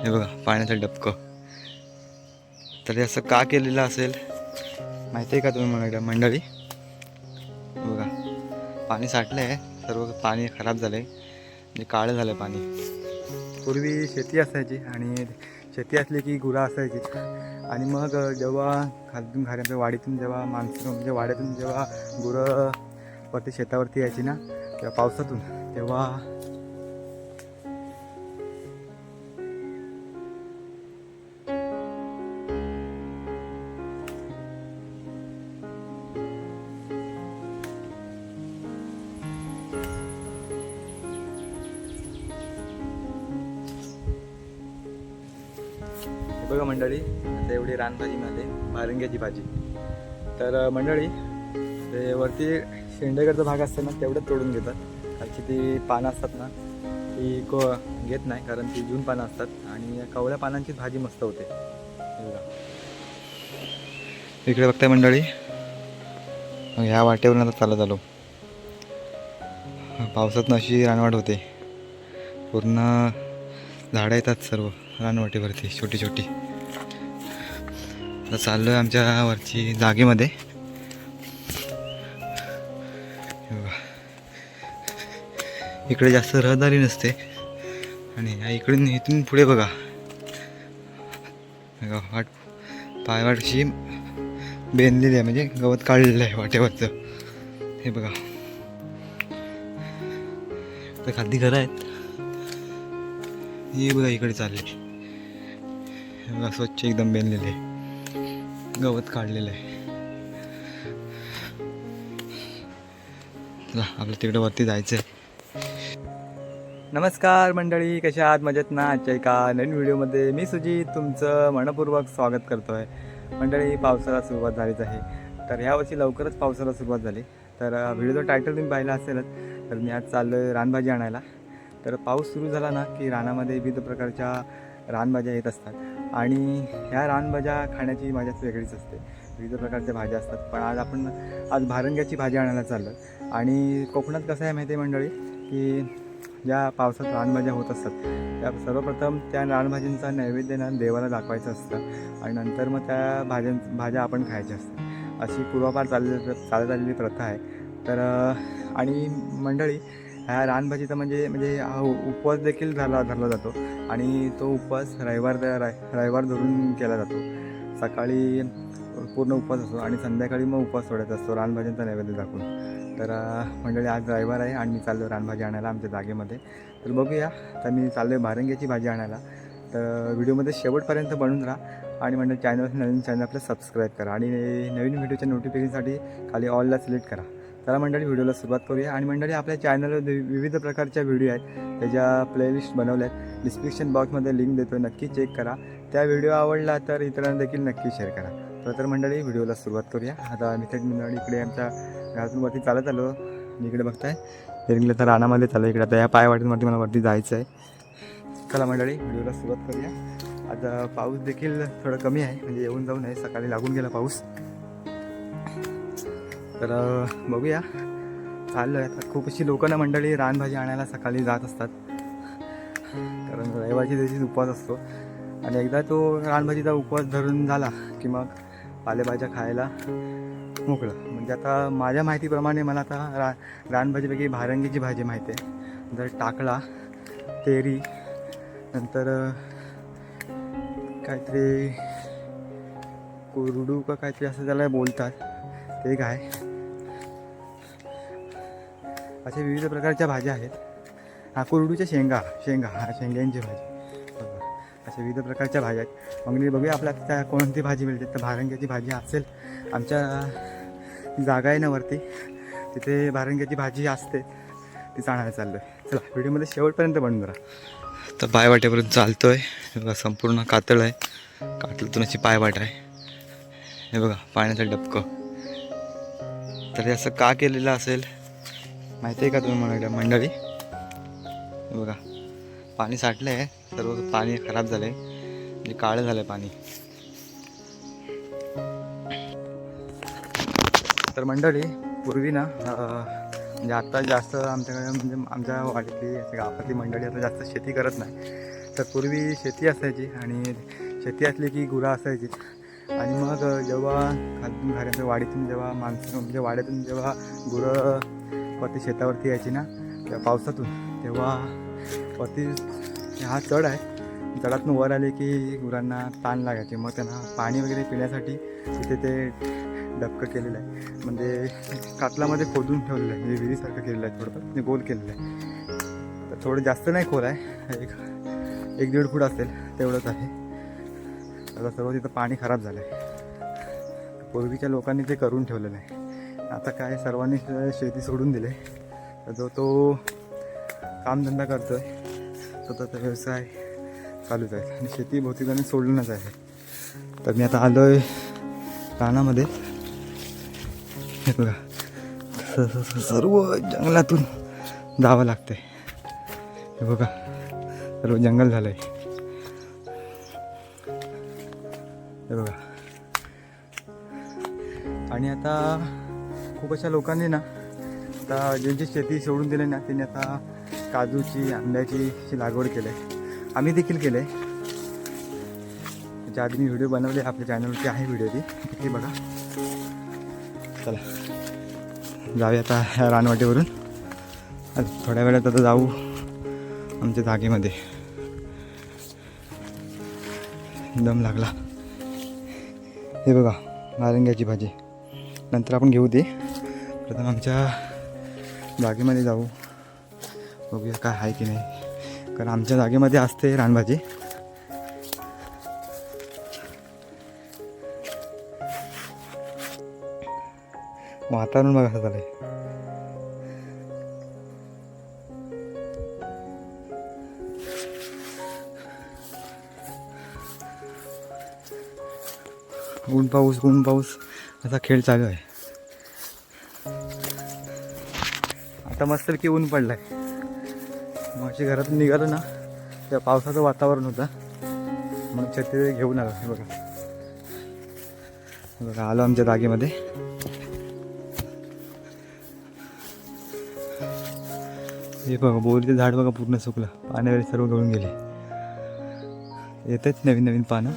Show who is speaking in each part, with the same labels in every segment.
Speaker 1: हे बघा पाण्याचं डबकं. तर असं का केलेलं असेल? माहिती आहे का तुम्ही मला मंडळी? बघा पाणी साठलं आहे सर्व पाणी खराब झालं आहे म्हणजे काळं झालं आहे पाणी. पूर्वी शेती असायची आणि शेती असली की गुरं असायची. आणि मग जेव्हा खालतून घराच्या वाडीतून जेव्हा माणसं म्हणजे वाड्यातून जेव्हा गुरं वरती शेतावरती यायची ना तेव्हा पावसातून तेव्हा बघा मंडळी आता एवढी रानभाजी मिळाली भारंग्याची भाजी. तर मंडळी ते वरती शेंडेकडचा भाग असतं ना तेवढंच तोडून घेतात. खालची ती पानं असतात ना ती को घेत नाही कारण ती जून पानं असतात. आणि या कवळ्या पानांची भाजी मस्त होते. इकडे बघताय मंडळी. ह्या वाटेवरून आता चालत आलो. पावसातून अशी रानवाट होते. पूर्ण झाडं येतात सर्व रानवाटेवरती छोटी छोटी. आता चाललो आहे आमच्या वरची जागेमध्ये. बघा. इकडे जास्त रहदारी नसते. आणि या इकडून इथून पुढे बघा. वाट पायवाटशी बेनलेली आहे म्हणजे गवत काढलेलं आहे वाटेवरचं. हे बघा. तर खाली घरं आहेत. हे बघा इकडे चालले. बघा स्वच्छ एकदम बेनलेले गवत काढलेलं आहे. चला आपलं तिकडे वरती जायचं आहे नमस्कार मंडळी कशा आहात? मजेत ना? आजच्या एका नवीन व्हिडिओमध्ये मी सुजित तुमचं मनपूर्वक स्वागत करतो आहे मंडळी पावसाला सुरुवात झालीच आहे. तर ह्यावर्षी लवकरच पावसाला सुरुवात झाली. तर व्हिडिओचं टायटल तुम्ही पाहिलं असेलच तर मी आज चाललो आहे रानभाजी आणायला. तर पाऊस सुरू झाला ना की रानामध्ये विविध प्रकारच्या रानभाज्या येत असतात. आणि ह्या रानभाज्या खाण्याची मजाच वेगळीच असते. विविध प्रकारच्या भाज्या असतात. पण आज आपण आज भारंग्याची भाजी आणायला चाललो आणि कोकणात कसं आहे माहिती आहे मंडळी? की ज्या पावसात रानभाज्या होत असतात त्या सर्वप्रथम त्या रानभाजींचा नैवेद्य ना देवाला दाखवायचं असतं. आणि नंतर मग त्या भाज्यां भाज्या आपण खायच्या असतात. अशी पूर्वापार चालले चालत आलेली प्रथा आहे. तर आणि मंडळी ह्या रानभाजीचा म्हणजे म्हणजे हा उपवास देखील धरला धरला जातो. आणि तो उपवास रविवार रविवार धरून केला जातो. सकाळी पूर्ण उपवास असतो आणि संध्याकाळी मग उपवास सोडायचा असतो रानभाज्यांचा नैवेद्य दाखवून. तर मंडळी आज रविवार आहे आणि मी चाललो रानभाजी आणायला आमच्या जागेमध्ये. तर बघूया तर मी चाललो आहे भारंग्याची भाजी आणायला. तर व्हिडिओमध्ये शेवटपर्यंत बनून राहा आणि म्हणजे चॅनल नवीन चॅनल आपलं सबस्क्राईब करा. आणि नवीन व्हिडिओच्या नोटिफिकेशनसाठी खाली ऑलला सिलेक्ट करा. चला मंडळी व्हिडिओला सुरुवात करूया. आणि मंडळी आपल्या चॅनलवर विविध प्रकारच्या व्हिडिओ आहेत. त्याच्या प्लेलिस्ट बनवल्या आहेत. डिस्क्रिप्शन बॉक्समध्ये लिंक देतो नक्की चेक करा. त्या व्हिडिओ आवडला तर इतरांना देखील नक्की शेअर करा. तर तर मंडळी व्हिडिओला सुरुवात करूया. आता मी थेट मंडळी इकडे आमच्या घरातून वरती चालत आलो. मी इकडे बघताय. तेरंगला तर रानामध्ये चालू इकडे आता या पायवाटींवरती मला वरती जायचं आहे चला मंडळी व्हिडिओला सुरुवात करूया. आता पाऊस देखील थोडं कमी आहे. म्हणजे येऊन जाऊन आहे सकाळी लागून गेला पाऊस. तर बघूया. चाललो आहे आता. खूप अशी लोकं ना मंडळी रानभाजी आणायला सकाळी जात असतात. कारण रविवारच्या दिवशीच उपवास असतो. आणि एकदा तो रानभाजीचा उपवास धरून झाला की मग पालेभाज्या खायला मोकळं. म्हणजे आता माझ्या माहितीप्रमाणे मला आता रा रानभाजीपैकी भारंगीची भाजी माहिती आहे. जर टाकळा तेरी नंतर काहीतरी कुरडू का काहीतरी असं त्याला बोलतात. ते काय? अशा विविध प्रकारच्या भाज्या आहेत. हा कोरडूच्या शेंगा शेंगा हा शेंग्यांची भाजी. बरोबर अशा विविध प्रकारच्या भाज्या आहेत. मग मी बघूया आपल्या त्या कोणती भाजी मिळते. तर भारंग्याची भाजी असेल आमच्या जागा आहे ना वरती. तिथे भारंग्याची भाजी असते. ती आणायला चाललो आहे चला व्हिडिओमध्ये शेवटपर्यंत बनून करा. तर पायवाट्यापर्यंत चालतो आहे बघा संपूर्ण कातळ आहे. कातळतून अशी पायवाट आहे. हे बघा पाण्याचं डबकं. तर हे असं का केलेलं असेल? माहिती आहे का तुम्ही मला मंडळी? बघा पाणी साठलं आहे सर्व पाणी खराब झालं आहे म्हणजे काळं झालं आहे पाणी. तर मंडळी पूर्वी ना म्हणजे आत्ता जास्त आमच्याकडे म्हणजे आमच्या वाडीतली गावातली मंडळी आता जास्त शेती करत नाही. तर पूर्वी शेती असायची आणि शेती असली की गुरं असायची. आणि मग जेव्हा घराच्या वाडीतून जेव्हा माणसं म्हणजे वाड्यातून जेव्हा गुरं वरती शेतावरती यायची ना त्या पावसातून. तेव्हा वरती हा चढ आहे. चढातून वर आले की गुरांना ताण लागायचे. मग त्यांना पाणी वगैरे पिण्यासाठी तिथे ते डबकं केलेलं आहे. म्हणजे कातलामध्ये खोदून ठेवलेलं आहे. म्हणजे विहिरीसारखं केलेलं आहे थोडंसं म्हणजे गोल केलेलं आहे. तर थोडं जास्त नाही खोल आहे. एक एक दीड फूट असेल तेवढंच आहे. आता सर्व तिथं पाणी खराब झालं आहे पूर्वीच्या लोकांनी ते करून ठेवलेलं आहे. आता काय सर्वांनी शेती सोडून दिले. तर जो तो कामधंदा करतो आहे तो त्याचा व्यवसाय चालूच आहे. आणि शेती बहुतेकांनी सोडूनच आहे. तर मी आता आलो आहे रानामध्ये. हे बघा. सर्व जंगलातून जावं लागते. हे बघा. सर्व जंगल झालं आहे हे बघा. आणि आता खूप अशा लोकांनी ना आता ज्यांची शेती सोडून दिली ना त्यांनी आता काजूची आंब्याची लागवड केली आहे. आम्ही देखील केलं आहे. त्याच्या आधी मी व्हिडिओ बनवले आपल्या चॅनलवरती आहे व्हिडिओ ती. ती बघा. चला. जाऊया आता ह्या रानवाटेवरून. आता थोड्या वेळात आता जाऊ आमच्या जागेमध्ये. दम लागला. हे बघा नारंग्याची भाजी. नंतर आपण घेऊ ते. प्रथम आमच्या जागेमध्ये जाऊ. बघूया काय आहे की नाही. कारण आमच्या जागेमध्ये असते रानभाजी. वातावरण बघा कसं झालंय. ऊन पाऊस ऊन पाऊस. असा खेळ चालू आहे. आता मस्त की ऊन आहे मग अशी घरातून निघालो ना त्या पावसाचं वातावरण होतं. मग छत्री घेऊन आलो. हे बघा. बघा आलो आमच्या जागेमध्ये. हे बघा बोरीचं झाड बघा पूर्ण सुकलं. पाण्यावर सर्व गळून गेले. येतात नवीन नवीन पानं.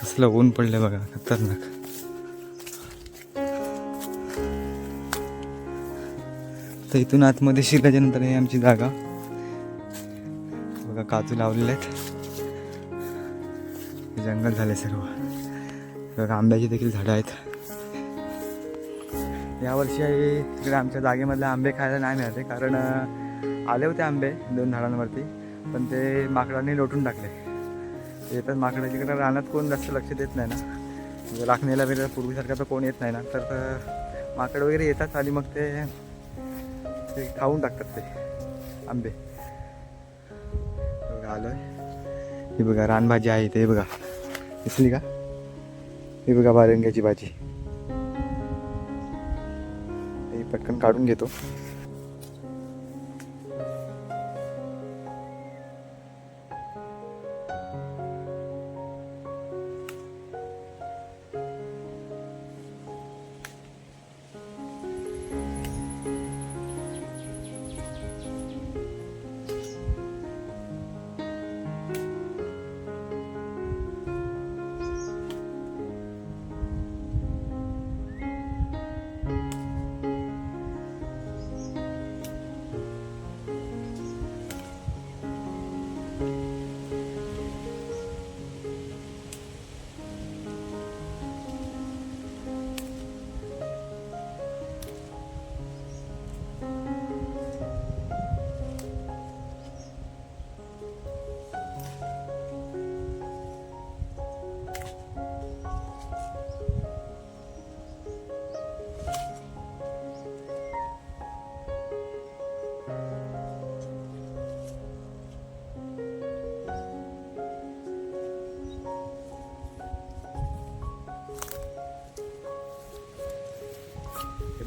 Speaker 1: कसलं ऊन पडलं बघा खतरनाक. तर इथून आतमध्ये शिरल्याच्या नंतर हे आमची जागा. बघा काजू लावलेले आहेत. जंगल झाले सर्व. बघा आंब्याची देखील झाडं आहेत. यावर्षी आहे तिकडे आमच्या जागेमधले आंबे खायला नाही मिळाले कारण आले होते आंबे दोन झाडांवरती पण ते माकडांनी लोटून टाकले. येतात माकडं तिकडे रानात कोण जास्त लक्ष देत नाही ना. राखणीला वगैरे पूर्वीसारखं तर कोण येत नाही ना. तर माकड वगैरे येतात आणि मग ते ते खाऊन टाकतात ते. आंबे. बघा आलोय. ही बघा रानभाजी आहे ते बघा. दिसली का? ही बघा बारंग्याची भाजी. हे पटकन काढून घेतो.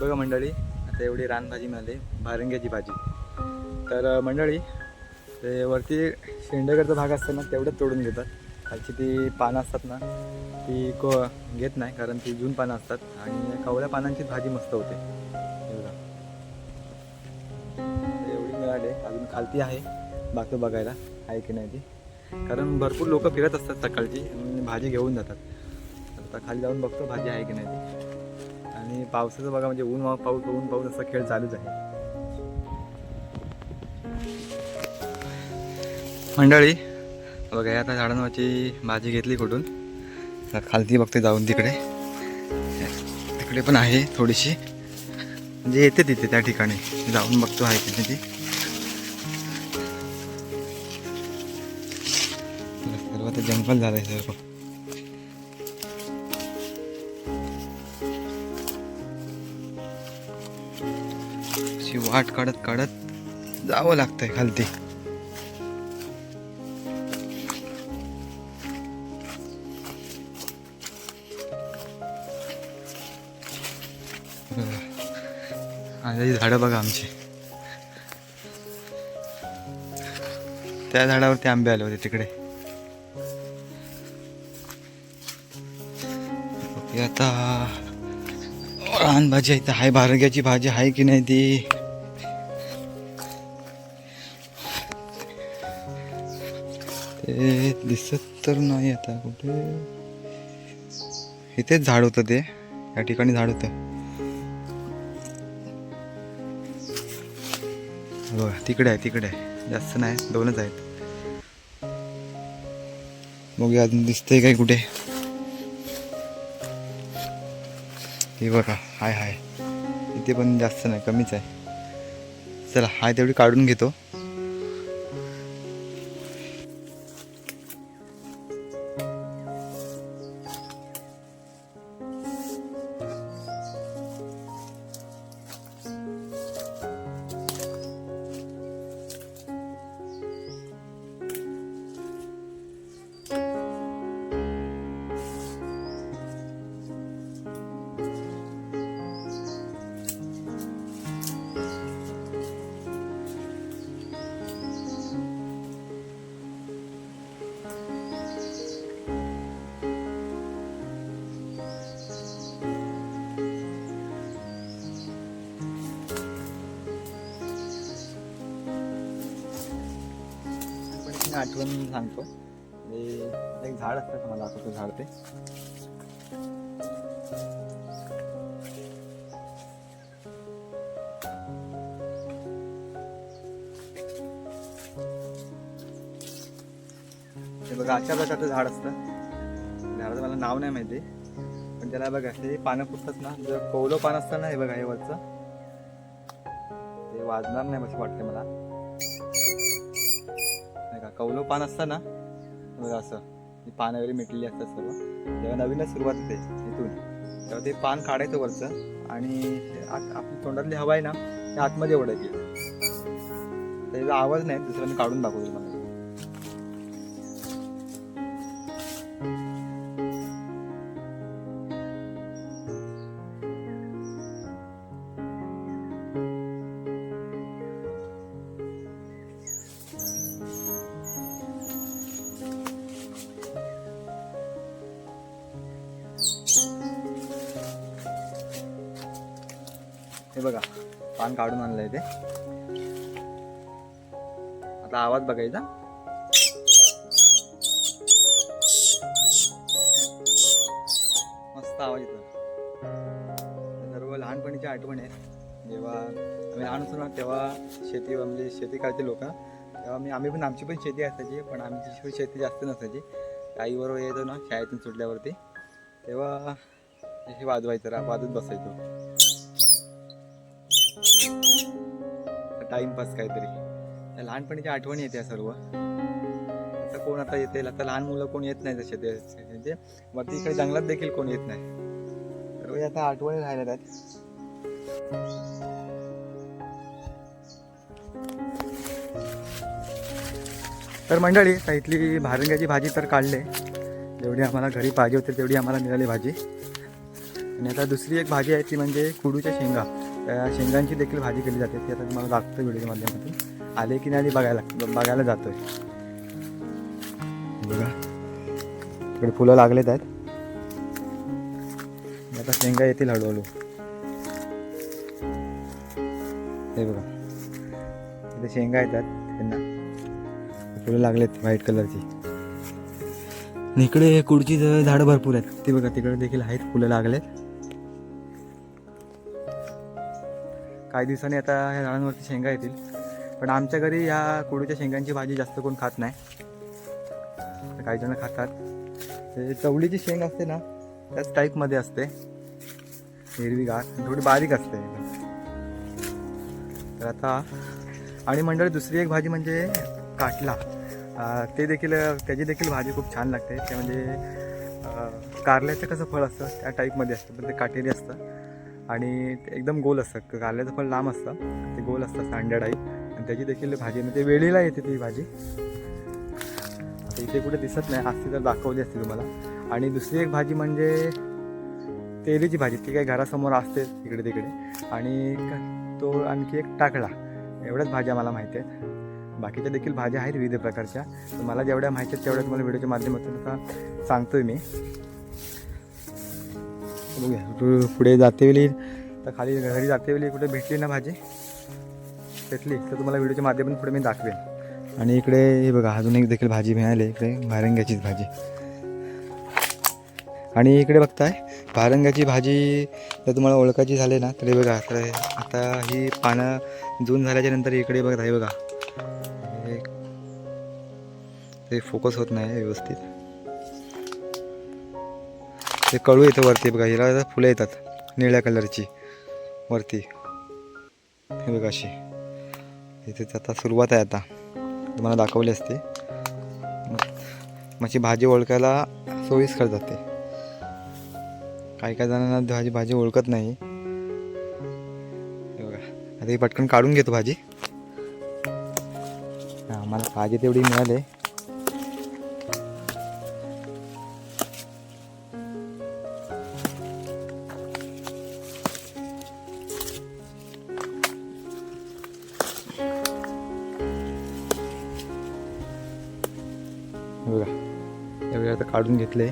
Speaker 1: बघा मंडळी आता एवढी रानभाजी मिळाली भारंग्याची भाजी. तर मंडळी ते वरती शेंडेकडचा भाग असतं ना तेवढंच तोडून घेतात. खालची ती पानं असतात ना ती को घेत नाही कारण ती जून पानं असतात. आणि कवळ्या पानांची भाजी मस्त होते. एवढा बघा. तर एवढी मिळाली. खालती आहे बाकी बघायला आहे की नाही ती. कारण भरपूर लोक फिरत असतात सकाळची भाजी घेऊन जातात. आता खाली जाऊन बघतो भाजी आहे की नाही ती. आणि पावसाचं बघा म्हणजे ऊन पाऊस ऊन पाऊस असा खेळ चालूच आहे. मंडळी बघा आता झाडांवरची भाजी घेतली कुठून? खालती बघते जाऊन तिकडे. तिकडे पण आहे थोडीशी. म्हणजे येते तिथे त्या ठिकाणी. जाऊन बघतो आहे तिथे ती. सर्व ते जंगल झालंय सर्व वाट काढत काढत जावं लागतंय खालती. आता ही झाडं बघा आमची. त्या झाडावरती आंबे आले होते तिकडे. आता. रानभाजी आहे तर आहे भारग्याची भाजी आहे की नाही ती? ते दिसत तर नाही आता कुठे. इथेच झाड होतं ते. या ठिकाणी झाड होतं. बघा तिकडे आहे तिकडे आहे. जास्त नाही दोनच आहेत. बघूया अजून दिसतंय काय कुठे. हे बघा हाय हाय. इथे पण जास्त नाही कमीच आहे. चला हाय तेवढी काढून घेतो. आठवण सांगतो. ते एक झाड असतं मला असं झाड ते. हे बघा अशा प्रकारचं झाड असतं. झाडाचं मला नाव नाही माहिती. पण त्याला बघा हे पानं फुटतात ना जर कौलं पान असतं ना हे बघा हे वरचं. ते वाजणार नाही असं वाटतं मला. का कौलो पान असतं ना? बघा असं. पानं वगैरे मिटलेली असतात सर्व. जेव्हा नवीनच सुरुवात होते इथून तेव्हा ते पान काढायचं वरचं आणि आत आपली तोंडातली हवा आहे ना ते आतमध्ये ओढायची. त्याचा आवाज नाही दुसऱ्यांनी काढून दाखवतो तुम्हाला हे बघा पान काढून आणलंय ते. आता आवाज बघायचा. मस्त आवाज येतो सर्व लहानपणीच्या आठवण आहेत. जेव्हा आम्ही लहान होतो ना तेव्हा शेती म्हणजे शेती करायचे लोक. तेव्हा मी आम्ही पण आमची पण शेती असायची पण आमची शेती जास्त नसायची. आईबरोबर येतो ना शाळेतून सुटल्यावरती. तेव्हा हे वाजवायचं रा वाजत बसायचो. टाइमपास काहीतरी. त्या लहानपणीच्या आठवणी येत्या सर्व. आता कोण आता येते? आता लहान मुलं कोण येत नाही तसे ते म्हणजे वरती इकडे जंगलात देखील कोण येत नाही. सर्व आता आठवणी राहिल्या आहेत. तर मंडळी इथली भारंग्याची भाजी तर काढले. जेवढी आम्हाला घरी पाहिजे होती तेवढी आम्हाला मिळाली भाजी. आणि आता दुसरी एक भाजी आहे ती म्हणजे कुडूच्या शेंगा. त्या शेंगांची देखील भाजी केली जाते. ती आता तुम्हाला दाखवतो व्हिडिओच्या माध्यमातून. आले की नाही आधी बघायला बघायला जातोय. बघा. इकडे फुलं लागलेत आहेत. आता शेंगा येतील हळूहळू. हे बघा. इथे शेंगा येतात त्यांना. फुलं लागलेत व्हाईट कलरची. इकडे कुडची झाडं भरपूर आहेत. ते बघा तिकडे देखील आहेत फुलं लागलेत. काही दिवसांनी आता ह्या झाडांवरती शेंगा येतील. पण आमच्या घरी या कोडूच्या शेंगांची भाजी जास्त कोण खात नाही. काही जण खातात. ते चवळीची शेंग असते ना त्याच टाईपमध्ये असते. हिरवीगार थोडी बारीक असते. तर आता आणि मंडळी दुसरी एक भाजी म्हणजे काटला. ते देखील त्याची देखील भाजी खूप छान लागते. ते म्हणजे कारल्याचं कसं फळ असतं त्या टाईपमध्ये असतं. पण ते काटेरी असतं. आणि ते एकदम गोल असतं कारल्याचं फळ लांब असतं. ते गोल असतं स्टँडर्ड टाईप आणि त्याची देखील भाजी म्हणजे वेळीला येते ती भाजी. इथे कुठे दिसत नाही. असती तर दाखवली असते तुम्हाला. आणि दुसरी एक भाजी म्हणजे तेलीची भाजी. ती काही घरासमोर असते इकडे तिकडे. आणि तो आणखी एक टाकळा एवढ्याच भाज्या मला माहिती आहेत. बाकीच्या देखील भाज्या आहेत विविध प्रकारच्या. मला जेवढ्या माहिती आहेत तेवढ्या तुम्हाला व्हिडिओच्या माध्यमातून सांगतोय मी. बघूया. तू पुढे जाते वेळी तर खाली घरी जाते वेळी कुठे भेटली ना भाजी? भेटली तर तुम्हाला व्हिडिओच्या माध्यमातून पुढे मी दाखवेन. आणि इकडे हे बघा अजून एक देखील भाजी मिळाली इकडे भारंग्याचीच भाजी. आणि इकडे बघताय भारंग्याची भाजी जर तुम्हाला ओळखायची झाली ना तरी बघा तर आता ही पानं जून झाल्याच्यानंतर इकडे बघा हे बघा. हे ते फोकस होत नाही व्यवस्थित. ते कळू येतं वरती बघा हिला फुलं येतात निळ्या कलरची वरती. हे बघा अशी. इथे आता सुरुवात आहे आता. तुम्हाला दाखवली असते. माझी भाजी ओळखायला सोयीस्कर जाते. काही काही जणांना भाजी भाजी ओळखत नाही. बघा. आता ही पटकन काढून घेतो भाजी. हां मला भाजी तेवढी मिळाली. बघा. एवढी आता काढून घेतले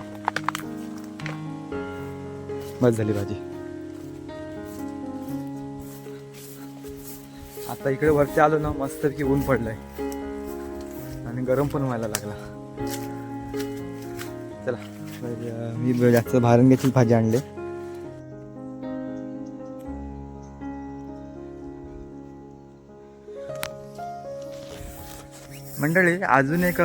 Speaker 1: बस झाली भाजी. आता इकडे वरती आलो ना मस्त की ऊन पडलंय. आणि गरम पण व्हायला लागला. चला मी जास्त भारंग्याची भाजी आणली. मंडळी अजून एक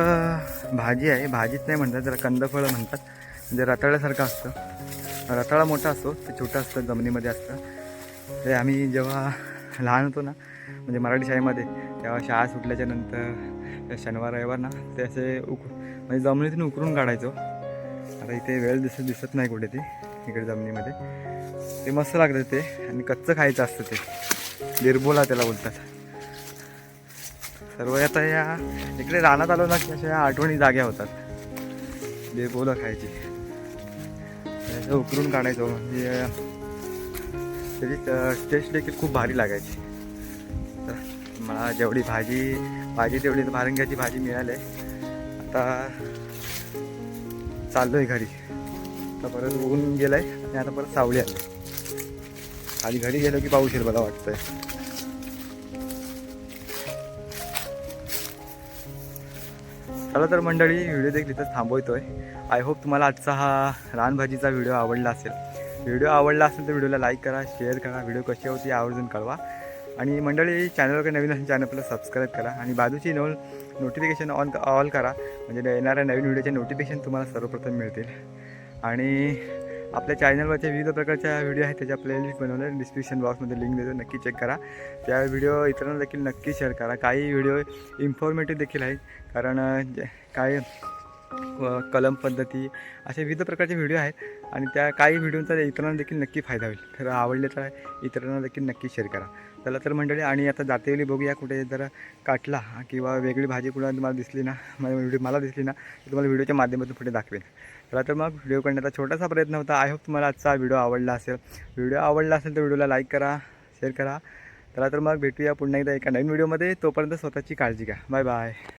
Speaker 1: भाजी आहे भाजीच नाही म्हणतात त्याला कंदफळं म्हणतात. म्हणजे रताळ्यासारखं असतं. रताळा मोठा असतो ते छोटं असतं जमिनीमध्ये असतं. ते आम्ही जेव्हा लहान होतो ना म्हणजे मराठी शाळेमध्ये तेव्हा शाळा सुटल्याच्या नंतर शनिवार रविवार ना ते असे उक म्हणजे जमिनीतून उकरून काढायचो. आता इथे वेळ दिसत दिसत नाही कुठे ते इकडे जमिनीमध्ये. ते मस्त लागतं ते आणि कच्चं खायचं असतं ते. बिरबोला त्याला बोलतात. सर्व आता या इकडे रानात आलो ना की अशा या आठवणी जाग्या होतात. बिरबोला खायची. असं उकरून काढायचो म्हणजे त्याची टेस्ट देखील खूप भारी लागायची. तर मला जेवढी भाजी भाजी तेवढी भारंग्याची भाजी मिळाली. आता चाललो आहे घरी. आता परत ऊन गेलं आहे आणि आता परत सावली आली. खाली घरी गेलो की पाऊस येईल मला वाटतंय. चला तर मंडळी व्हिडिओ देखील इथं थांबवतोय. आय होप तुम्हाला आजचा हा रानभाजीचा व्हिडिओ आवडला असेल. व्हिडिओ आवडला असेल तर व्हिडिओला लाईक करा शेअर करा. व्हिडिओ कशी होती आवर्जून कळवा. आणि मंडळी चॅनलवर नवीन असेल चॅनलला सबस्क्राईब करा. आणि बाजूची नोल नोटिफिकेशन ऑन ऑल करा. म्हणजे येणाऱ्या नवीन व्हिडिओचे नोटिफिकेशन तुम्हाला सर्वप्रथम मिळतील. आणि आपल्या चॅनलवरच्या विविध प्रकारच्या व्हिडिओ आहेत त्याच्या प्लेलिस्ट बनवल्या डिस्क्रिप्शन बॉक्समध्ये लिंक देतो नक्की चेक करा. त्या व्हिडिओ इतरांना देखील नक्की शेअर करा. काही व्हिडिओ इन्फॉर्मेटिव्ह देखील आहेत कारण जे- काही कलम पद्धती असे विविध प्रकारचे व्हिडिओ आहेत आणि त्या काही व्हिडिओचा इतरांना देखील नक्की फायदा होईल. तर आवडले तर इतरांना देखील नक्की शेअर करा. चला तर मंडळी आणि आता जातेवेळी बघूया कुठे जर काटला किंवा वेगळी भाजी कुणाला तुम्हाला दिसली ना म्हणजे मला व्हिडिओ मला दिसली ना तर तुम्हाला व्हिडिओच्या माध्यमातून पुढे दाखवेन. चला तर मग व्हिडिओ करण्याचा छोटासा प्रयत्न होता. आय होप तुम्हाला आजचा व्हिडिओ आवडला असेल. व्हिडिओ आवडला असेल तर व्हिडिओला लाईक करा शेअर करा. चला तर मग भेटूया पुन्हा एकदा एका नवीन व्हिडिओमध्ये तोपर्यंत स्वतःची काळजी घ्या. Bye bye